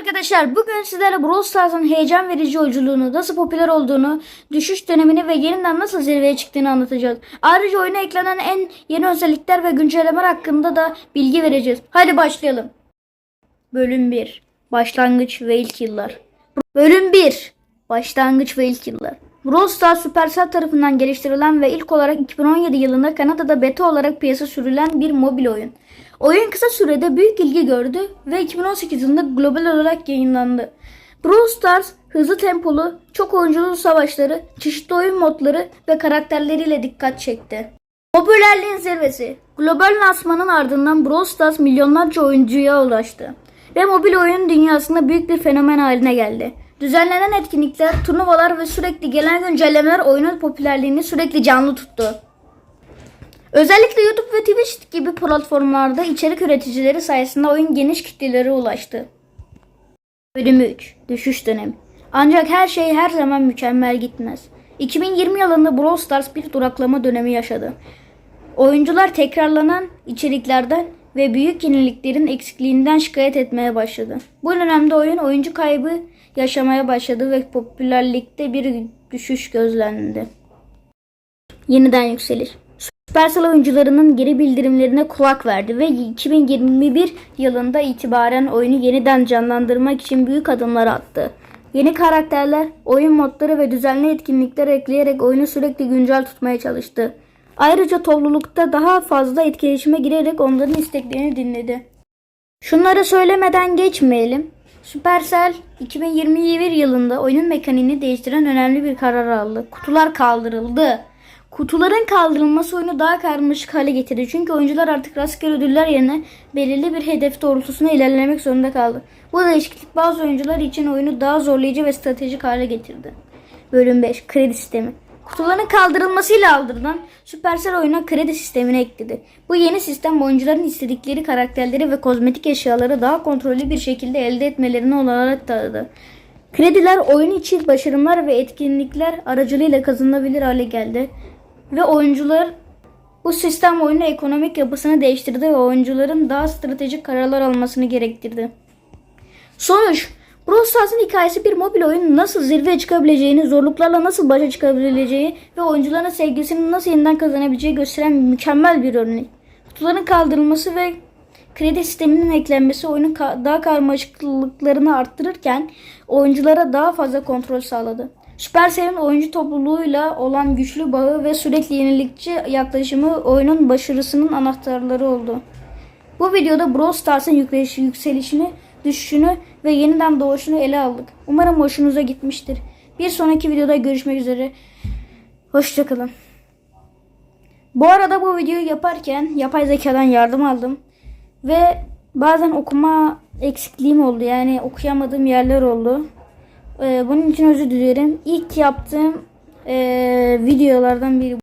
arkadaşlar bugün sizlere Brawl Stars'ın heyecan verici yolculuğunu, nasıl popüler olduğunu, düşüş dönemini ve yeniden nasıl zirveye çıktığını anlatacağız. Ayrıca oyuna eklenen en yeni özellikler ve güncellemeler hakkında da bilgi vereceğiz. Hadi başlayalım. Bölüm 1 Başlangıç ve ilk yıllar Bölüm 1 Başlangıç ve ilk yıllar Brawl Stars Supercell tarafından geliştirilen ve ilk olarak 2017 yılında Kanada'da beta olarak piyasa sürülen bir mobil oyun. Oyun kısa sürede büyük ilgi gördü ve 2018 yılında global olarak yayınlandı. Brawl Stars hızlı tempolu, çok oyunculu savaşları, çeşitli oyun modları ve karakterleriyle dikkat çekti. Popülerliğin zirvesi. Global lansmanın ardından Brawl Stars milyonlarca oyuncuya ulaştı. Ve mobil oyun dünyasında büyük bir fenomen haline geldi. Düzenlenen etkinlikler, turnuvalar ve sürekli gelen güncellemeler oyunun popülerliğini sürekli canlı tuttu. Özellikle YouTube ve Twitch gibi platformlarda içerik üreticileri sayesinde oyun geniş kitlelere ulaştı. Bölüm 3 Düşüş dönemi Ancak her şey her zaman mükemmel gitmez. 2020 yılında Brawl Stars bir duraklama dönemi yaşadı. Oyuncular tekrarlanan içeriklerden ve büyük yeniliklerin eksikliğinden şikayet etmeye başladı. Bu dönemde oyun oyuncu kaybı yaşamaya başladı ve popülerlikte bir düşüş gözlendi. Yeniden yükseliş. Supercell oyuncularının geri bildirimlerine kulak verdi ve 2021 yılında itibaren oyunu yeniden canlandırmak için büyük adımlar attı. Yeni karakterler, oyun modları ve düzenli etkinlikler ekleyerek oyunu sürekli güncel tutmaya çalıştı. Ayrıca toplulukta daha fazla etkileşime girerek onların isteklerini dinledi. Şunları söylemeden geçmeyelim. Supercell 2021 yılında oyunun mekaniğini değiştiren önemli bir karar aldı. Kutular kaldırıldı. Kutuların kaldırılması oyunu daha karmaşık hale getirdi. Çünkü oyuncular artık rastgele ödüller yerine belirli bir hedef doğrultusunda ilerlemek zorunda kaldı. Bu değişiklik bazı oyuncular için oyunu daha zorlayıcı ve stratejik hale getirdi. Bölüm 5 Kredi Sistemi Kutuların kaldırılmasıyla aldırılan Supercell oyuna kredi sistemini ekledi. Bu yeni sistem oyuncuların istedikleri karakterleri ve kozmetik eşyaları daha kontrollü bir şekilde elde etmelerini olarak tanıdı. Krediler oyun içi başarımlar ve etkinlikler aracılığıyla kazanılabilir hale geldi. Ve oyuncular bu sistem oyunun ekonomik yapısını değiştirdi ve oyuncuların daha stratejik kararlar almasını gerektirdi. Sonuç Brawl Stars'ın hikayesi bir mobil oyun nasıl zirveye çıkabileceğini, zorluklarla nasıl başa çıkabileceği ve oyuncuların sevgisini nasıl yeniden kazanabileceği gösteren mükemmel bir örnek. Kutuların kaldırılması ve kredi sisteminin eklenmesi oyunun ka- daha karmaşıklıklarını arttırırken oyunculara daha fazla kontrol sağladı. Supercell'in oyuncu topluluğuyla olan güçlü bağı ve sürekli yenilikçi yaklaşımı oyunun başarısının anahtarları oldu. Bu videoda Brawl Stars'ın yükselişi- yükselişini, düşüşünü ve yeniden doğuşunu ele aldık. Umarım hoşunuza gitmiştir. Bir sonraki videoda görüşmek üzere. Hoşçakalın. Bu arada bu videoyu yaparken yapay zekadan yardım aldım. Ve bazen okuma eksikliğim oldu. Yani okuyamadığım yerler oldu. Ee, bunun için özür dilerim. İlk yaptığım ee, videolardan biri.